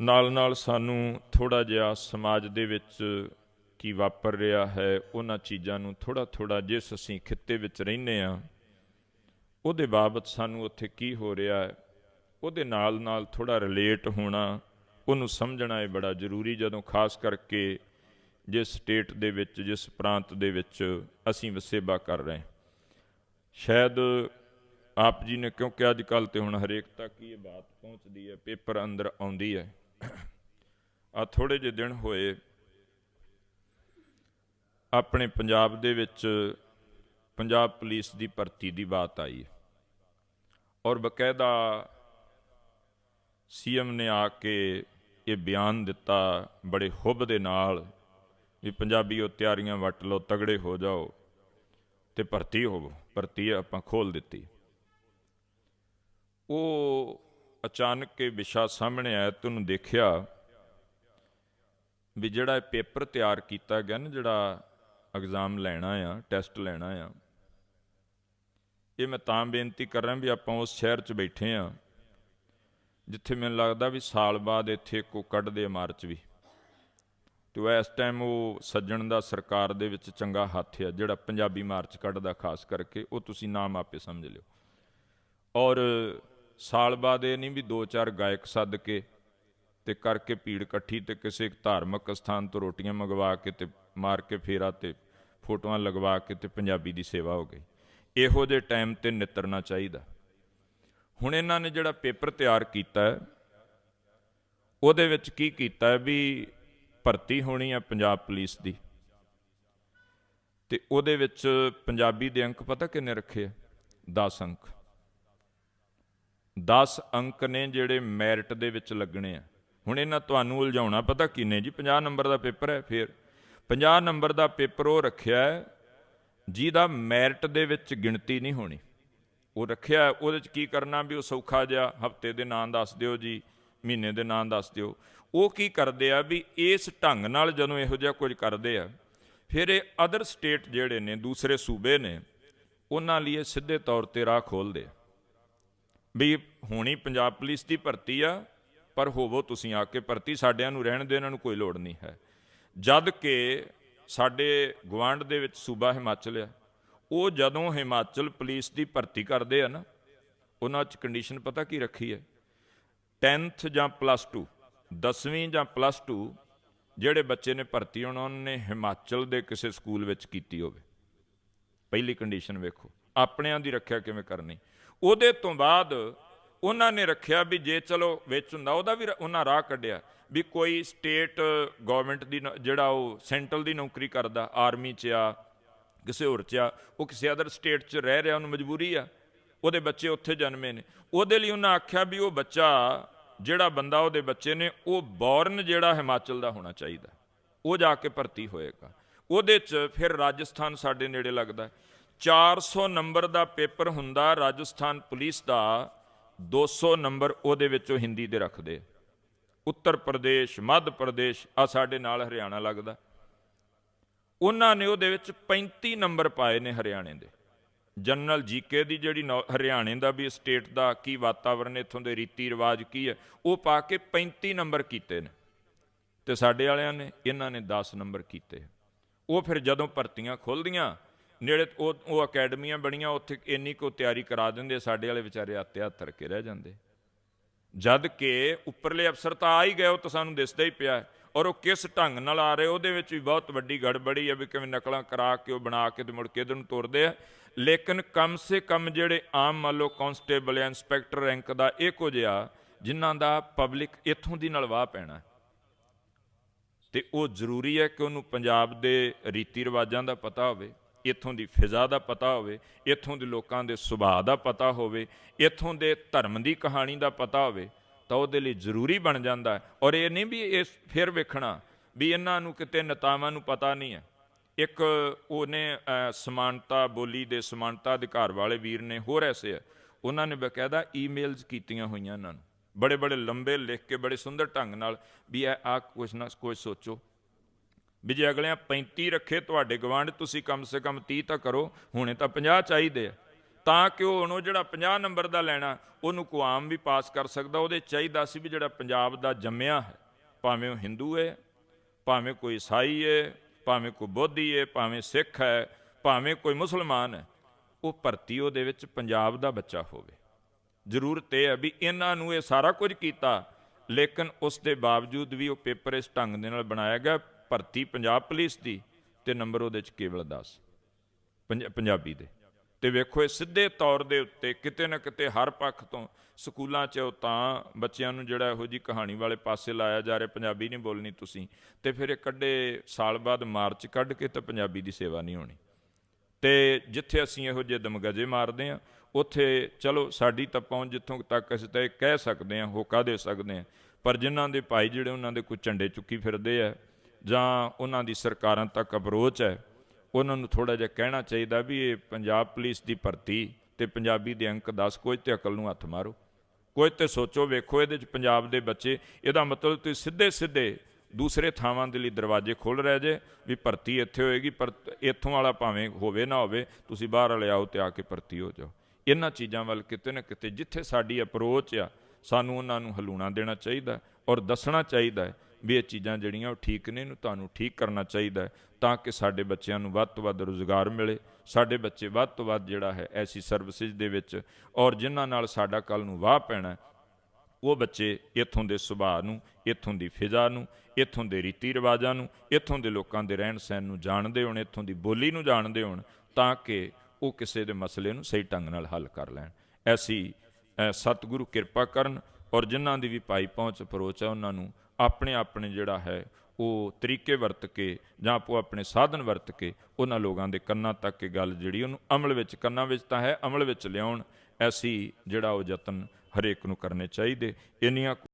ਨਾਲ ਨਾਲ ਸਾਨੂੰ ਥੋੜਾ ਜਿਹਾ ਸਮਾਜ ਦੇ ਵਿੱਚ ਕੀ ਵਾਪਰ ਰਿਹਾ ਹੈ, ਉਹਨਾਂ ਚੀਜ਼ਾਂ ਨੂੰ ਥੋੜਾ ਥੋੜਾ ਜਿਸ ਅਸੀਂ ਖਿੱਤੇ ਵਿੱਚ ਰਹਿੰਦੇ ਆ ਉਹਦੇ ਬਾਬਤ ਸਾਨੂੰ ਉੱਥੇ ਕੀ ਹੋ ਰਿਹਾ ਹੈ, ਉਹਦੇ ਨਾਲ ਨਾਲ ਥੋੜਾ ਰਿਲੇਟ ਹੋਣਾ, ਉਹਨੂੰ ਸਮਝਣਾ ਇਹ ਬੜਾ ਜ਼ਰੂਰੀ ਜਦੋਂ ਖਾਸ ਕਰਕੇ ਜਿਸ ਸਟੇਟ ਦੇ ਵਿੱਚ, ਜਿਸ ਪ੍ਰਾਂਤ ਦੇ ਵਿੱਚ ਅਸੀਂ ਵਸੇਬਾ ਕਰ ਰਹੇ ਹਾਂ। ਸ਼ਾਇਦ ਆਪ ਜੀ ਨੇ ਕਿਉਂਕਿ ਅੱਜ ਕੱਲ ਤੇ ਹੁਣ ਹਰੇਕ ਤੱਕ ਹੀ ਇਹ ਬਾਤ ਪਹੁੰਚਦੀ ਹੈ, ਪੇਪਰ ਅੰਦਰ ਆਉਂਦੀ ਹੈ ਆ ਥੋੜੇ ਜਿਹੇ ਦਿਨ ਹੋਏ ਆਪਣੇ ਪੰਜਾਬ ਦੇ ਵਿੱਚ ਪੰਜਾਬ ਪੁਲਿਸ ਦੀ ਭਰਤੀ ਦੀ ਬਾਤ ਆਈ। ਔਰ ਬਕਾਇਦਾ ਸੀਐਮ ਨੇ ਆ ਕੇ ਇਹ ਬਿਆਨ ਦਿੱਤਾ ਬੜੇ ਹੁਬ ਦੇ ਨਾਲ ਵੀ ਪੰਜਾਬੀਓ ਤਿਆਰੀਆਂ ਵੱਟ ਲਓ, ਤਗੜੇ ਹੋ ਜਾਓ ਤੇ ਭਰਤੀ ਹੋਵੋ। ਭਰਤੀ ਆਪਾਂ ਖੋਲ ਦਿੱਤੀ। ਉਹ ਅਚਾਨਕ ਇਹ ਵਿਸ਼ਾ ਸਾਹਮਣੇ ਆਇਆ ਤੁਹਾਨੂੰ ਦੇਖਿਆ ਵੀ ਜਿਹੜਾ ਇਹ ਪੇਪਰ ਤਿਆਰ ਕੀਤਾ ਗਿਆ ਨਾ, ਜਿਹੜਾ ਐਗਜ਼ਾਮ ਲੈਣਾ ਆ ਟੈਸਟ ਲੈਣਾ ਆ, ਇਹ ਮੈਂ ਤਾਂ ਬੇਨਤੀ ਕਰ ਰਿਹਾ ਵੀ ਆਪਾਂ ਉਸ ਸ਼ਹਿਰ 'ਚ ਬੈਠੇ ਆ, ਜਿੱਥੇ ਮੈਨੂੰ ਲੱਗਦਾ ਵੀ ਸਾਲ ਬਾਅਦ ਇੱਥੇ ਕੋ ਕੱਢਦੇ ਆ ਮਾਰਚ ਵੀ। ਤੇ ਇਸ ਟਾਈਮ ਉਹ ਸੱਜਣ ਦਾ ਸਰਕਾਰ ਦੇ ਵਿੱਚ ਚੰਗਾ ਹੱਥ ਆ, ਜਿਹੜਾ ਪੰਜਾਬੀ ਮਾਰਚ ਕੱਢਦਾ, ਖਾਸ ਕਰਕੇ ਉਹ ਤੁਸੀਂ ਨਾਮ ਆਪੇ ਸਮਝ ਲਿਓ। ਔਰ ਸਾਲ ਬਾਅਦ ਇਹ ਨਹੀਂ ਵੀ ਦੋ ਚਾਰ ਗਾਇਕ ਸੱਦ ਕੇ ਤੇ ਕਰਕੇ ਭੀੜ ਇਕੱਠੀ ਤੇ ਕਿਸੇ ਇੱਕ ਧਾਰਮਿਕ ਸਥਾਨ ਤੋਂ ਰੋਟੀਆਂ ਮੰਗਵਾ ਕੇ ਤੇ ਮਾਰ ਕੇ ਫੇਰਾ ਤੇ ਫੋਟੋਆਂ ਲਗਵਾ ਕੇ ਤੇ ਪੰਜਾਬੀ ਦੀ ਸੇਵਾ ਹੋ ਗਈ। ਇਹੋ ਜਿਹੇ ਟਾਈਮ ਤੇ ਨਿਤਰਨਾ ਚਾਹੀਦਾ। ਹੁਣ ਇਹਨਾਂ ਨੇ ਜਿਹੜਾ ਪੇਪਰ ਤਿਆਰ ਕੀਤਾ ਹੈ, ਉਹਦੇ ਵਿੱਚ ਕੀ ਕੀਤਾ ਹੈ ਵੀ ਭਰਤੀ ਹੋਣੀ ਹੈ ਪੰਜਾਬ ਪੁਲਿਸ ਦੀ। ਤੇ ਉਹਦੇ ਵਿੱਚ ਪੰਜਾਬੀ ਦੇ ਅੰਕ ਪਤਾ ਕਿੰਨੇ ਰੱਖੇ ਆ? 10 ਅੰਕ। 10 ਅੰਕ ਨੇ ਜਿਹੜੇ ਮੈਰਿਟ ਦੇ ਵਿੱਚ ਲੱਗਣੇ ਆ। ਹੁਣ ਇਹਨਾਂ ਤੁਹਾਨੂੰ ਉਲਝਾਉਣਾ ਪਤਾ ਕਿੰਨੇ ਜੀ? 50 ਨੰਬਰ ਦਾ ਪੇਪਰ ਹੈ, ਫਿਰ। 50 ਨੰਬਰ ਦਾ ਪੇਪਰ ਉਹ ਰੱਖਿਆ ਹੈ, ਜਿਹਦਾ ਮੈਰਿਟ ਦੇ ਵਿੱਚ ਗਿਣਤੀ ਨਹੀਂ ਹੋਣੀ। ਉਹ ਰੱਖਿਆ ਉਹਦੇ ਚ ਕੀ ਕਰਨਾ ਵੀ ਉਹ ਸੌਖਾ ਜਿਹਾ ਹਫ਼ਤੇ ਦੇ ਨਾਂ ਦੱਸ ਦਿਓ ਜੀ, ਮਹੀਨੇ ਦੇ ਨਾਂ ਦੱਸ ਦਿਓ। ਉਹ ਕੀ ਕਰਦੇ ਆ ਵੀ ਇਸ ਢੰਗ ਨਾਲ ਜਦੋਂ ਇਹੋ ਜਿਹਾ ਕੁਝ ਕਰਦੇ ਆ, ਫਿਰ ਇਹ ਅਦਰ ਸਟੇਟ ਜਿਹੜੇ ਨੇ, ਦੂਸਰੇ ਸੂਬੇ ਨੇ, ਉਹਨਾਂ ਲਈ ਇਹ ਸਿੱਧੇ ਤੌਰ ਤੇ ਰਾਹ ਖੋਲਦੇ ਆ। ਵੀ ਹੋਣੀ ਪੰਜਾਬ ਪੁਲਿਸ ਦੀ ਭਰਤੀ ਆ ਪਰ ਹੋਵੋ ਤੁਸੀਂ ਆ ਕੇ ਭਰਤੀ, ਸਾਡਿਆਂ ਨੂੰ ਰਹਿਣ ਦੇ ਇਹਨਾਂ ਨੂੰ ਕੋਈ ਲੋੜ ਨਹੀਂ ਹੈ। ਜਦ ਕਿ ਸਾਡੇ ਗਵਾਂਡ ਦੇ ਵਿੱਚ ਸੂਬਾ ਹਿਮਾਚਲ ਆ, ਉਹ ਜਦੋਂ ਹਿਮਾਚਲ ਪੁਲਿਸ ਦੀ ਭਰਤੀ ਕਰਦੇ ਆ ਨਾ, ਉਹਨਾਂ 'ਚ ਕੰਡੀਸ਼ਨ ਪਤਾ ਕੀ ਰੱਖੀ ਹੈ? 10th ਜਾਂ ਪਲੱਸ 2 10ਵੀਂ ਜਾਂ ਪਲੱਸ 2 ਜਿਹੜੇ ਬੱਚੇ ਨੇ ਭਰਤੀ ਹੋਣਾ, ਉਹਨਾਂ ਨੇ ਹਿਮਾਚਲ ਦੇ ਕਿਸੇ ਸਕੂਲ ਵਿੱਚ ਕੀਤੀ ਹੋਵੇ। ਪਹਿਲੀ ਕੰਡੀਸ਼ਨ ਵੇਖੋ, ਆਪਣਿਆਂ ਦੀ ਰੱਖਿਆ ਕਿਵੇਂ ਕਰਨੀ। ਉਹਦੇ ਤੋਂ ਬਾਅਦ ਉਹਨਾਂ ਨੇ ਰੱਖਿਆ ਵੀ ਜੇ ਚਲੋ ਵਿੱਚ ਹੁੰਦਾ, ਉਹਦਾ ਵੀ ਉਹਨਾਂ ਰਾਹ ਕੱਢਿਆ ਵੀ ਕੋਈ ਸਟੇਟ ਗਵਰਨਮੈਂਟ ਦੀ ਜਿਹੜਾ ਉਹ ਸੈਂਟਰਲ ਦੀ ਨੌਕਰੀ ਕਰਦਾ ਆਰਮੀ 'ਚ ਆ, ਕਿਸੇ ਹੋਰ 'ਚ ਆ, ਉਹ ਕਿਸੇ ਅਦਰ ਸਟੇਟ 'ਚ ਰਹਿ ਰਿਹਾ, ਉਹਨੂੰ ਮਜਬੂਰੀ ਆ। ਉਹਦੇ ਬੱਚੇ ਉੱਥੇ ਜਨਮੇ ਨੇ। ਉਹਦੇ ਲਈ ਉਹਨਾਂ ਆਖਿਆ ਵੀ ਉਹ ਬੱਚਾ, ਜਿਹੜਾ ਬੰਦਾ ਉਹਦੇ ਬੱਚੇ ਨੇ, ਉਹ ਬੌਰਨ ਜਿਹੜਾ ਹਿਮਾਚਲ ਦਾ ਹੋਣਾ ਚਾਹੀਦਾ। ਉਹ ਜਾ ਕੇ ਭਰਤੀ ਹੋਏਗਾ। ਉਹਦੇ 'ਚ ਫਿਰ ਰਾਜਸਥਾਨ ਸਾਡੇ ਨੇੜੇ ਲੱਗਦਾ। 400 ਨੰਬਰ ਦਾ ਪੇਪਰ ਹੁੰਦਾ ਰਾਜਸਥਾਨ ਪੁਲਿਸ ਦਾ। 200 ਨੰਬਰ ਉਹਦੇ ਵਿੱਚੋਂ ਹਿੰਦੀ ਦੇ ਰੱਖਦੇ। ਉੱਤਰ ਪ੍ਰਦੇਸ਼, ਮੱਧ ਪ੍ਰਦੇਸ਼ ਆ ਸਾਡੇ ਨਾਲ ਹਰਿਆਣਾ ਲੱਗਦਾ। ਉਹਨਾਂ ਨੇ ਉਹਦੇ ਵਿੱਚ 35 ਨੰਬਰ ਪਾਏ ਨੇ ਹਰਿਆਣੇ ਦੇ। ਜਨਰਲ ਜੀਕੇ ਦੀ ਜਿਹੜੀ ਹਰਿਆਣੇ ਦਾ ਵੀ ਸਟੇਟ ਦਾ ਕੀ ਵਾਤਾਵਰਣ ਇਥੋਂ ਦੇ ਰੀਤੀ ਰਿਵਾਜ ਕੀ ਹੈ, ਉਹ ਪਾ ਕੇ 35 ਨੰਬਰ ਕੀਤੇ ਨੇ। ਤੇ ਸਾਡੇ ਵਾਲਿਆਂ ਨੇ, ਇਹਨਾਂ ਨੇ 10 ਨੰਬਰ ਕੀਤੇ। ਉਹ ਫਿਰ ਜਦੋਂ ਭਰਤੀਆਂ ਖੁੱਲਦੀਆਂ ਨੇੜੇ ਉਹ ਉਹ ਅਕੈਡਮੀਆਂ ਬਣੀਆਂ, ਉੱਥੇ ਇੰਨੀ ਕੋ ਤਿਆਰੀ ਕਰਾ ਦਿੰਦੇ, ਸਾਡੇ ਵਾਲੇ ਵਿਚਾਰੇ ਆਤੇ ਹੱਥ ਕੇ ਰਹਿ ਜਾਂਦੇ। ਜਦ ਕਿ ਉੱਪਰਲੇ ਅਫਸਰ ਤਾਂ ਆ ਹੀ ਗਏ, ਉਹ ਤਾਂ ਸਾਨੂੰ ਦਿਸਦਾ ਹੀ ਪਿਆ। ਔਰ ਉਹ ਕਿਸ ਢੰਗ ਨਾਲ ਆ ਰਹੇ, ਉਹਦੇ ਵਿੱਚ ਵੀ ਬਹੁਤ ਵੱਡੀ ਗੜਬੜੀ ਹੈ ਵੀ ਕਿਵੇਂ ਨਕਲਾਂ ਕਰਾ ਕੇ, ਉਹ ਬਣਾ ਕੇ ਤੇ ਮੁੜ ਕੇ ਇਧਰ ਨੂੰ ਤੋਰਦੇ ਆ। ਲੇਕਿਨ ਕਮ ਸੇ ਕਮ ਜਿਹੜੇ ਆਮ ਮੰਨ ਲਓ ਕਨਸਟੇਬਲ ਜਾਂ ਇੰਸਪੈਕਟਰ ਰੈਂਕ ਦਾ ਇਹ ਕੁਝ ਆ ਜਿਨ੍ਹਾਂ ਦਾ ਪਬਲਿਕ ਇੱਥੋਂ ਦੀ ਨਾਲ ਵਾਹ ਪੈਣਾ। ਤੇ ਉਹ ਜ਼ਰੂਰੀ ਹੈ ਕਿ ਉਹਨੂੰ ਪੰਜਾਬ ਦੇ ਰੀਤੀ ਰਿਵਾਜਾਂ ਦਾ ਪਤਾ ਹੋਵੇ। ਇੱਥੋਂ ਦੀ ਫਿਜ਼ਾ ਦਾ ਪਤਾ ਹੋਵੇ, ਇੱਥੋਂ ਦੇ ਲੋਕਾਂ ਦੇ ਸੁਭਾਅ ਦਾ ਪਤਾ ਹੋਵੇ, ਇੱਥੋਂ ਦੇ ਧਰਮ ਦੀ ਕਹਾਣੀ ਦਾ ਪਤਾ ਹੋਵੇ, ਤਾਂ ਉਹਦੇ ਲਈ ਜ਼ਰੂਰੀ ਬਣ ਜਾਂਦਾ ਹੈ। ਔਰ ਇਹ ਨਹੀਂ ਵੀ ਇਸ ਫਿਰ ਵੇਖਣਾ ਵੀ ਇਹਨਾਂ ਨੂੰ ਕਿਤੇ ਨੇਤਾਵਾਂ ਨੂੰ ਪਤਾ ਨਹੀਂ ਹੈ। ਇੱਕ ਉਹਨੇ ਸਮਾਨਤਾ ਬੋਲੀ ਦੇ ਸਮਾਨਤਾ ਅਧਿਕਾਰ ਵਾਲੇ ਵੀਰ ਨੇ ਹੋਰ ਐਸੇ ਆ ਉਹਨਾਂ ਨੇ ਬਕਾਇਦਾ ਈਮੇਲਸ ਕੀਤੀਆਂ ਹੋਈਆਂ ਇਹਨਾਂ ਨੂੰ। ਬੜੇ ਬੜੇ ਲੰਬੇ ਲਿਖ ਕੇ ਬੜੇ ਸੁੰਦਰ ਢੰਗ ਨਾਲ ਵੀ ਇਹ ਆ ਕੁਛ ਨਾ ਕੁਛ ਸੋਚੋ। ਵੀ ਜੇ ਅਗਲਿਆਂ 35 ਰੱਖੇ ਤੁਹਾਡੇ ਗਵਾਂਢ ਤੁਸੀਂ ਕਮ ਸੇ ਕਮ 30 ਤਾਂ ਕਰੋ, ਹੁਣੇ ਤਾਂ 50 ਚਾਹੀਦੇ ਆ। ਤਾਂ ਕਿ ਉਹ ਹੁਣ ਜਿਹੜਾ 50 ਨੰਬਰ ਦਾ ਲੈਣਾ, ਉਹਨੂੰ ਕੁਆਮ ਵੀ ਪਾਸ ਕਰ ਸਕਦਾ, ਉਹਦੇ ਚਾਹੀਦਾ ਸੀ ਵੀ ਜਿਹੜਾ ਪੰਜਾਬ ਦਾ ਜੰਮਿਆ ਹੈ, ਭਾਵੇਂ ਉਹ ਹਿੰਦੂ ਹੈ, ਭਾਵੇਂ ਕੋਈ ਈਸਾਈ ਹੈ, ਭਾਵੇਂ ਕੋਈ ਬੋਧੀ ਹੈ, ਭਾਵੇਂ ਸਿੱਖ ਹੈ, ਭਾਵੇਂ ਕੋਈ ਮੁਸਲਮਾਨ ਹੈ, ਉਹ ਭਰਤੀ ਉਹਦੇ ਵਿੱਚ ਪੰਜਾਬ ਦਾ ਬੱਚਾ ਹੋਵੇ। ਜ਼ਰੂਰਤ ਇਹ ਹੈ ਵੀ ਇਹਨਾਂ ਨੂੰ ਇਹ ਸਾਰਾ ਕੁਝ ਕੀਤਾ, ਲੇਕਿਨ ਉਸ ਦੇ ਬਾਵਜੂਦ ਵੀ ਉਹ ਪੇਪਰ ਇਸ ਢੰਗ ਦੇ ਨਾਲ ਬਣਾਇਆ ਗਿਆ ਭਰਤੀ ਪੰਜਾਬ ਪੁਲਿਸ ਦੀ ਤੇ ਨੰਬਰ ਉਹਦੇ ਚ ਕੇਵਲ 10 ਪੰਜਾਬੀ ਦੇ। ਤੇ ਵੇਖੋ ਇਹ ਸਿੱਧੇ ਤੌਰ ਦੇ ਉੱਤੇ ਕਿਤੇ ਨਾ ਕਿਤੇ ਹਰ ਪੱਖ ਤੋਂ ਸਕੂਲਾਂ 'ਚ ਤਾਂ ਬੱਚਿਆਂ ਨੂੰ ਜਿਹੜਾ ਇਹੋ ਜੀ ਕਹਾਣੀ ਵਾਲੇ ਪਾਸੇ ਲਾਇਆ ਜਾ ਰਿਹਾ, ਪੰਜਾਬੀ ਨਹੀਂ ਬੋਲਣੀ ਤੁਸੀਂ। ਤੇ ਫਿਰ ਇਹ ਕੱਢੇ ਸਾਲ ਬਾਅਦ ਮਾਰਚ ਕੱਢ ਕੇ ਤਾਂ ਪੰਜਾਬੀ ਦੀ ਸੇਵਾ ਨਹੀਂ ਹੋਣੀ। ਤੇ ਜਿੱਥੇ ਅਸੀਂ ਇਹੋ ਜਿਹੇ ਦਮਗਜੇ ਮਾਰਦੇ ਆ ਉੱਥੇ ਚਲੋ ਸਾਡੀ ਤਾਂ ਪਹੁੰਚ ਜਿੱਥੋਂ ਤੱਕ ਅਸੀਂ ਤਾਂ ਇਹ ਕਹਿ ਸਕਦੇ ਆ ਹੋਕਾ ਦੇ ਸਕਦੇ ਆ ਪਰ ਜਿਨ੍ਹਾਂ ਦੇ ਭਾਈ ਜਿਹੜੇ ਉਹਨਾਂ ਦੇ ਕੋਈ ਝੰਡੇ ਚੁੱਕੀ ਫਿਰਦੇ ਆ ਜਾਂ ਉਹਨਾਂ ਦੀ ਸਰਕਾਰਾਂ ਤੱਕ ਅਪਰੋਚ ਹੈ, ਉਹਨਾਂ ਨੂੰ ਥੋੜਾ ਜਿਹਾ ਕਹਿਣਾ ਚਾਹੀਦਾ ਵੀ ਇਹ ਪੰਜਾਬ ਪੁਲਿਸ ਦੀ ਭਰਤੀ ਤੇ ਪੰਜਾਬੀ ਦੇ ਅੰਕ 10 ਕੋਈ ਤੇ ਅਕਲ ਨੂੰ ਹੱਥ ਮਾਰੋ। ਕੋਈ ਤੇ ਸੋਚੋ, ਵੇਖੋ ਇਹਦੇ ਚ ਪੰਜਾਬ ਦੇ ਬੱਚੇ, ਇਹਦਾ ਮਤਲਬ ਤੁਸੀਂ ਸਿੱਧੇ ਸਿੱਧੇ ਦੂਸਰੇ ਥਾਵਾਂ ਦੇ ਲਈ ਦਰਵਾਜ਼ੇ ਖੋਲ ਰਹੇ ਜੇ, ਵੀ ਭਰਤੀ ਇੱਥੇ ਹੋਏਗੀ, ਪਰ ਇੱਥੋਂ ਵਾਲਾ ਭਾਵੇਂ ਹੋਵੇ ਨਾ ਹੋਵੇ, ਤੁਸੀਂ ਬਾਹਰ ਵਾਲੇ ਆਓ ਤੇ ਆ ਕੇ ਭਰਤੀ ਹੋ ਜਾਓ। ਇਹਨਾਂ ਚੀਜ਼ਾਂ ਵੱਲ ਕਿਤੇ ਨਾ ਕਿਤੇ ਜਿੱਥੇ ਸਾਡੀ ਅਪਰੋਚ ਆ, ਸਾਨੂੰ ਉਹਨਾਂ ਨੂੰ ਹਲੂਣਾ ਦੇਣਾ ਚਾਹੀਦਾ ਔਰ ਦੱਸਣਾ ਚਾਹੀਦਾ ਹੈ ਵੀ ਇਹ ਚੀਜ਼ਾਂ ਜਿਹੜੀਆਂ ਉਹ ਠੀਕ ਨੇ, ਇਹਨੂੰ ਤੁਹਾਨੂੰ ਠੀਕ ਕਰਨਾ ਚਾਹੀਦਾ ਹੈ ਤਾਂ ਕਿ ਸਾਡੇ ਬੱਚਿਆਂ ਨੂੰ ਵੱਧ ਤੋਂ ਵੱਧ ਰੋਜ਼ਗਾਰ ਮਿਲੇ। ਸਾਡੇ ਬੱਚੇ ਵੱਧ ਤੋਂ ਵੱਧ ਜਿਹੜਾ ਹੈ ਐਸੀ ਸਰਵਿਸਿਜ਼ ਦੇ ਵਿੱਚ ਔਰ ਜਿਨ੍ਹਾਂ ਨਾਲ ਸਾਡਾ ਕੱਲ ਨੂੰ ਵਾਹ ਪੈਣਾ ਉਹ ਬੱਚੇ ਇੱਥੋਂ ਦੇ ਸੁਭਾਅ ਨੂੰ, ਇੱਥੋਂ ਦੀ ਫਿਜ਼ਾ ਨੂੰ, ਇੱਥੋਂ ਦੇ ਰੀਤੀ ਰਿਵਾਜਾਂ ਨੂੰ, ਇੱਥੋਂ ਦੇ ਲੋਕਾਂ ਦੇ ਰਹਿਣ ਸਹਿਣ ਨੂੰ ਜਾਣਦੇ ਹੋਣ, ਇੱਥੋਂ ਦੀ ਬੋਲੀ ਨੂੰ ਜਾਣਦੇ ਹੋਣ ਤਾਂ ਕਿ ਉਹ ਕਿਸੇ ਦੇ ਮਸਲੇ ਨੂੰ ਸਹੀ ਢੰਗ ਨਾਲ ਹੱਲ ਕਰ ਲੈਣ। ਐਸੀ ਸਤਿਗੁਰੂ ਕਿਰਪਾ ਕਰਨ ਔਰ ਜਿਨ੍ਹਾਂ ਦੀ ਵੀ ਪਾਈ ਪਹੁੰਚ ਅਪਰੋਚ ਹੈ, ਉਹਨਾਂ ਨੂੰ ਆਪਣੇ ਆਪਣੇ ਜਿਹੜਾ ਹੈ, ਉਹ ਤਰੀਕੇ ਵਰਤ ਕੇ ਜਾਂ ਆਪੋ ਆਪਣੇ ਸਾਧਨ ਵਰਤ ਕੇ ਉਹਨਾਂ ਲੋਕਾਂ ਦੇ ਕੰਨਾਂ ਤੱਕ ਇਹ ਗੱਲ ਜਿਹੜੀ ਉਹਨੂੰ ਅਮਲ ਵਿੱਚ, ਕੰਨਾਂ ਵਿੱਚ ਤਾਂ ਹੈ, ਅਮਲ ਵਿੱਚ ਲਿਆਉਣ, ਐਸੀ ਜਿਹੜਾ ਉਹ ਯਤਨ ਹਰੇਕ ਨੂੰ ਕਰਨੇ ਚਾਹੀਦੇ। ਇੰਨੀਆਂ